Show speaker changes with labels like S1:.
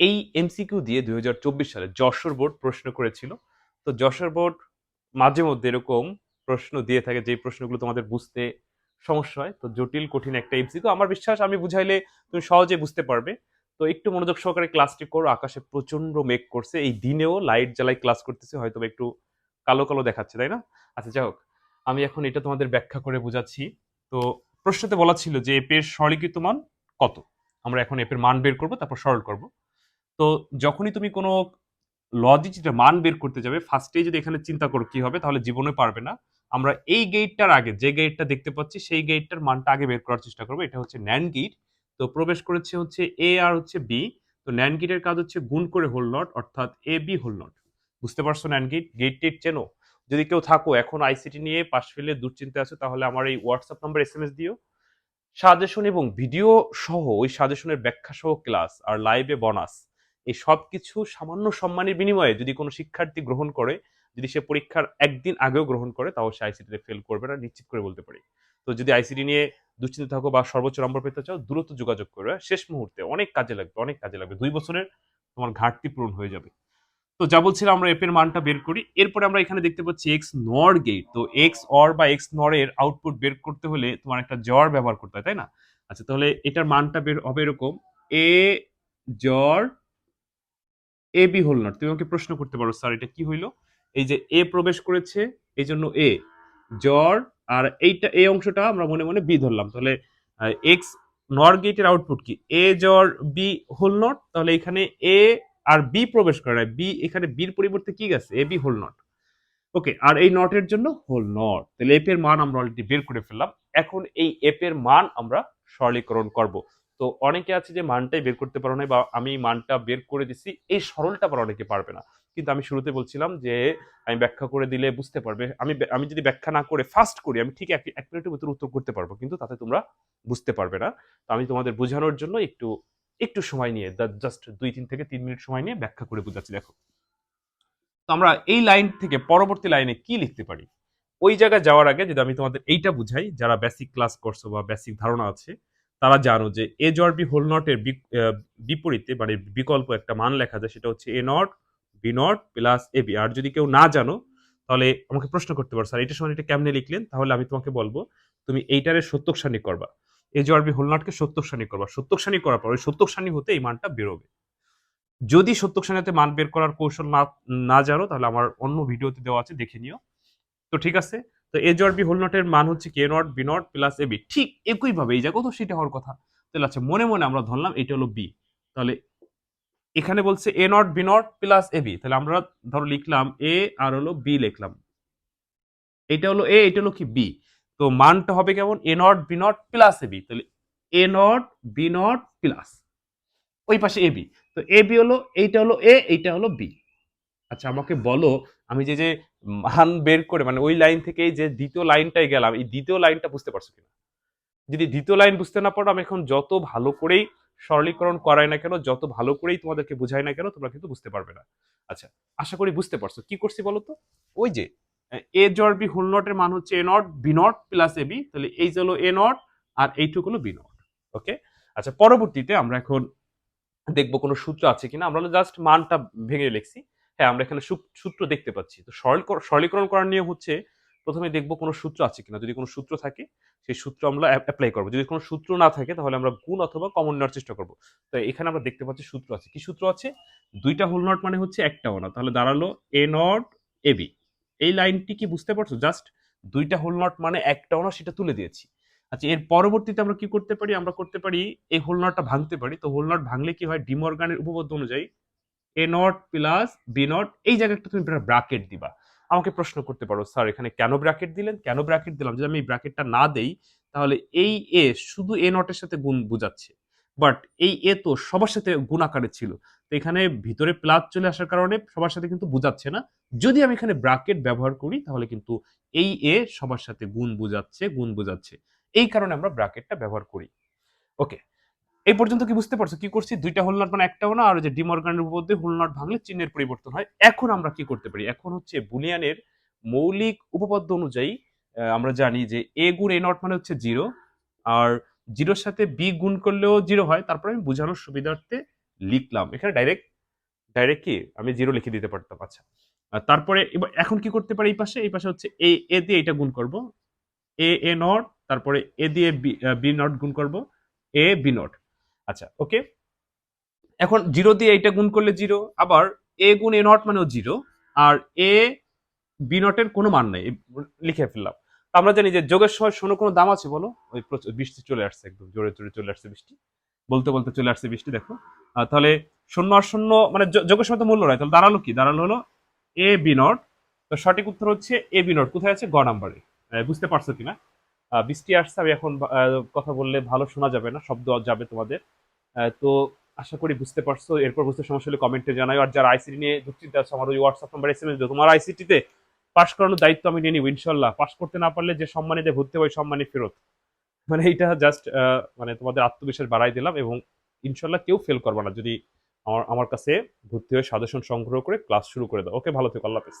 S1: এই এমসিকিউ দিয়ে দুই হাজার চব্বিশ সালে যশোর বোর্ড প্রশ্ন করেছিল। তো যশোর বোর্ড মাঝে মধ্যে এরকম প্রশ্ন দিয়ে থাকে যে প্রশ্নগুলো তোমাদের বুঝতে সমস্যা হয়। তো জটিল, কঠিন একটা এমসিকিউ আমার বিশ্বাস, আমি বুঝাইলে তুমি সহজে বুঝতে পারবে। তো একটু মনোযোগ সহকারে ক্লাসটি করো। আকাশে প্রচণ্ড মেঘ করছে। এই দিনেও লাইট জ্বালাই ক্লাস করতেছে। হয়তো একটু কালো কালো দেখাচ্ছে, তাই না? আচ্ছা যাই হোক। আমি এখন এটা তোমাদের ব্যাখ্যা করে বোঝাচ্ছি। তো প্রশ্নতে বলা ছিল যে এপের সরলীকৃত মান কত? আমরা এখন এপের মান বের করব, তারপর সরল করব। তো যখনই তুমি কোনো লজিকটা মান বের করতে যাবে ফার্স্টে যদি এখানে চিন্তা করো কি হবে, তাহলে জীবনে পারবে না। আমরা এই গেটটার আগে, যে গেটটা দেখতে পাচ্ছি, সেই গেটটার মানটা আগে বের করার চেষ্টা করব। এটা হচ্ছে ন্যান গিট তো প্রবেশ করেছে হচ্ছে এ আর হচ্ছে বি তো ন্যান গিটের কাজ হচ্ছে গুণ করে হোল নট অর্থাৎ এ বি হোল নট বুঝতে পারছ ন্যান গিট গেট টেট চেনো? যদি কেউ থাকো, এখন আইসিটি নিয়ে পাশ ফেলে দুশ্চিন্তা আছে, তাহলে আমার এই WhatsApp number S M S দিও। সাজেশন এবং ভিডিও সহ, ওই সাজেশনের ব্যাখ্যা সহ ক্লাস আর লাইভে বোনাস এই সব কিছু সামান্য সম্মানের বিনিময়ে যদি কোনো শিক্ষার্থী গ্রহণ করে, যদি সে পরীক্ষার একদিন আগেও গ্রহণ করে, তাও সে আইসিটিতে ফেল করবে না, নিশ্চিত করে বলতে পারি। তো যদি আইসিটি নিয়ে দুশ্চিন্তা থাকো বা সর্বোচ্চ নম্বর পেতে চাও, দ্রুত যোগাযোগ করবে। শেষ মুহূর্তে অনেক কাজে লাগবে, অনেক কাজে লাগবে। দুই বছরের তোমার ঘাটতি পূরণ হয়ে যাবে। তো যা বলছিলাম, আমরা এফ এর মানটা বের করি। এরপরে আমরা এখানে দেখতে পাচ্ছি এক্স নর গেট তো এক্স অর বা এক্স নর এর আউটপুট বের করতে হলে তোমার একটা জ্বর ব্যবহার করতে হয়, তাই না? আচ্ছা তাহলে এটার মানটা বের হবে এরকম। এ জ্বর এ বি হোল নট তুমি আমাকে প্রশ্ন করতে পারো, স্যার, এটা কি হইল? এই যে এ প্রবেশ করেছে, এই জন্য এ জ্বর, আর এইটা, এই অংশটা আমরা মনে মনে বি ধরলাম। তাহলে এক্স নর গেটের আউটপুট কি? এ জ্বর বি হোল নট তাহলে এখানে এ আর বি প্রবেশ করে নাই। বি এখানে বির পরিবর্তে কি গেছে? A B whole not okay আর এই নটের জন্য হোল নট তাহলে এফ এর মান আমরা অলরেডি বের করে ফেললাম। এখন এই এফ এর মান আমরা সরলীকরণ করব। তো অনেকে আছে যে মানটাই বের করতে পারো না বা আমি মানটা বের করে দিছি, এই সরলটা আবার অনেকে পারবে না। কিন্তু আমি শুরুতে বলছিলাম যে আমি ব্যাখ্যা করে দিলে বুঝতে পারবে। আমি আমি যদি ব্যাখ্যা না করে ফাস্ট করি, আমি ঠিক এক এক মিনিটের ভিতরে উত্তর করতে পারব, কিন্তু তাতে তোমরা বুঝতে পারবে না। তো আমি তোমাদের বোঝানোর জন্য একটু একটু সময় নিয়ে জাস্ট দুই, তিন থেকে তিন মিনিট সময় নিয়ে ব্যাখ্যা করে বোঝাচ্ছি, দেখো। তো আমরা এই লাইন থেকে পরবর্তী লাইনে কি লিখতে পারি? ওই জায়গায় যাওয়ার আগে যদি আমি তোমাদের এইটা বুঝাই, যারা বেসিক ক্লাস করছ বা বেসিক ধারণা আছে তারা জানো যে এ জর বি হোল নটের বিপরীতে মানে বিকল্প একটা মান লেখা যায়, সেটা হচ্ছে A not B not plus A B আর যদি কেউ না জানো, তাহলে আমাকে প্রশ্ন করতে পারো। স্যার এইটার সময় এটা কেমনে লিখলেন? তাহলে আমি তোমাকে বলব, তুমি এইটারে সত্যক সানি করবা। এ জর বি হোল নটকে সত্যক সানি করবা। সত্যক সানি করার পর ওই সত্যক সানি হতে এই মানটা বেরোবে। যদি সত্যক সানিতে মান বের করার কৌশল না না জানো, তাহলে আমার অন্য ভিডিওতে দেওয়া আছে, দেখে নিও। তো ঠিক আছে তো এ জর বি হোল নটের মান হচ্ছে K not B not plus A B ঠিক একইভাবে এই জায়গাও তো সেটা হওয়ার কথা। তাহলে আচ্ছা মনে মনে আমরা ধরলাম, এটা হলো বি তাহলে এখানে বলছে A not B not plus A B তাহলে আমরা ধরো লিখলাম এ আর হলো বি লিখলাম। এটা হলো এ এটা হলো কি বি তো মানটা হবে কেমন? A not B not plus A B তাহলে A not B not plus ওই পাশে এ বি তো এ বি হলো, এইটা হলো এ এইটা হলো বি আচ্ছা আমাকে বলো, আমি যে যে মান বের করে মানে ওই লাইন থেকে যে দ্বিতীয় লাইনটাই গেলাম, এই দ্বিতীয় লাইনটা বুঝতে পারছ কিনা? যদি দ্বিতীয় লাইন বুঝতে না পারো, আমি এখন যত ভালো করেই সরলীকরণ করাই না কেন, যত ভালো করেই তোমাদেরকে বুঝাই না কেন, তোমরা কিন্তু বুঝতে পারবে না। আচ্ছা আশা করি বুঝতে পারছ। কি করছি বলো তো? ওই যে, এ জর বি হোল নটের মান হচ্ছে A not, B not plus A B, তাহলে এই হলো এ নট, আর এইটুক হলো বি নট, ওকে? আচ্ছা পরবর্তীতে আমরা এখন দেখব কোনো সূত্র আছে কিনা। আমরা জাস্ট মানটা ভেঙে লিখছি হ্যাঁ আমরা এখানে সূত্র দেখতে পাচ্ছি। তো সরল সরলীকরণ করার নিয়ম হচ্ছে, প্রথমে দেখব কোনো সূত্র আছে কিনা। যদি কোনো সূত্র থাকে, সেই সূত্র আমরা অ্যাপ্লাই করব। যদি কোনো সূত্র না থাকে, তাহলে আমরা গুণ অথবা কমন নেওয়ার চেষ্টা করব। তো এখানে আমরা দেখতে পাচ্ছি সূত্র আছে। কি সূত্র আছে? দুইটা হোল নট মানে হচ্ছে একটা ওনা তাহলে দাঁড়াল এ নট এ বি এই লাইনটি কি বুঝতে পারছ? জাস্ট দুইটা হোল নট মানে একটা ওনা সেটা তুলে দিয়েছি। আচ্ছা এর পরবর্তীতে আমরা কি করতে পারি? আমরা করতে পারি, এই হোল নটটা ভাঙতে পারি। তো হোল নট ভাঙলে কি হয়? ডিমর্গানের উপপাদ্য অনুযায়ী A not plus B not এই জায়গাটা তুমি ব্রাকেট দিবা। আমাকে প্রশ্ন করতে পারো, স্যার, এখানে কেন ব্র্যাকেট দিলেন? কেন ব্র্যাকেট দিলাম? যদি আমি এই ব্র্যাকেটটা না দেই, তাহলে এই এ শুধু এ নটের সাথে গুণ বোঝাচ্ছে। বাট এই এ তো সবার সাথে গুণ আকারে ছিল। তো এখানে ভিতরে প্লাস চলে আসার কারণে সবার সাথে কিন্তু বোঝাচ্ছে না। যদি আমি এখানে ব্র্যাকেট ব্যবহার করি, তাহলে কিন্তু এই এ সবার সাথে গুণ বোঝাচ্ছে গুণ বোঝাচ্ছে। এই কারণে আমরা ব্র্যাকেটটা ব্যবহার করি। ওকে এই পর্যন্ত কি বুঝতে পারছ? কি করছি? দুইটা হোল নট মানে একটাও না, আর যে ডিমর্গানের উপপাদ্যে হোল নট ভাঙলে চিহ্নের পরিবর্তন হয়। এখন আমরা কি করতে পারি? এখন হচ্ছে বুলিয়ানের মৌলিক উপপাদ্য অনুযায়ী আমরা জানি যে এ গুণ এ নট মানে হচ্ছে জিরো আর জিরোর সাথে বি গুণ করলেও জিরো হয়। তারপরে আমি বোঝানোর সুবিধার্থে লিখলাম। এখানে ডাইরেক্ট ডাইরেক্ট কি? আমি জিরো লিখে দিতে পারতাম আচ্ছা। তারপরে এখন কি করতে পারি এই পাশে? এই পাশে হচ্ছে এ এ দিয়ে এটা গুণ করব। এ এ নট তারপরে এ দিয়ে বি নট গুণ করব। এ বি নট আচ্ছা ওকে এখন জিরো দিয়ে এটা গুণ করলে জিরো, আবার এ গুণ এ নট মানেও জিরো, আর এ বি নটের কোনো মান নেই লিখে ফেললাম। আমরা জানি যে যোগের সময় শোনো কোনো দাম আছে বলো? ওই বৃষ্টি চলে আসছে একদম, জোরে জোরে চলে আসছে বৃষ্টি। বলতে বলতে চলে আসছে বৃষ্টি, দেখো। তাহলে শূন্য আর শূন্য মানে যোগের সময় তো মূল্য নয় তাহলে দাঁড়াল কি? দাঁড়াল হলো এ বি নট, তো সঠিক উত্তর হচ্ছে এ বি নট। কোথায় আছে? গ নাম্বারে। বুঝতে পারছ কিনা? বৃষ্টি আসছে, আমি এখন কথা বললে ভালো শোনা যাবে না, শব্দ যাবে তোমাদের। তো আশা করি বুঝতে পারছ, এরপর বুঝতে সমস্যা হলে কমেন্টে জানাই আর যারা আইসিটি নিয়ে দুশ্চিন্তা আছে আমার ওই WhatsApp number S M S তোমার আইসিটিতে পাশ করানোর দায়িত্ব আমি নিয়ে নিব, ইনশাল্লাহ। পাশ করতে না পারলে যে সম্মানিতে ভর্তি ওই সম্মানী ফেরত। মানে এইটা জাস্ট মানে তোমাদের আত্মবিশ্বাস বাড়াই দিলাম এবং ইনশাল্লাহ কেউ ফেল করবে না যদি আমার আমার কাছে ভর্তি হয়ে সাজেশন সংগ্রহ করে ক্লাস শুরু করে দাও। ওকে ভালো থেকো, আল্লাহ হাফেজ।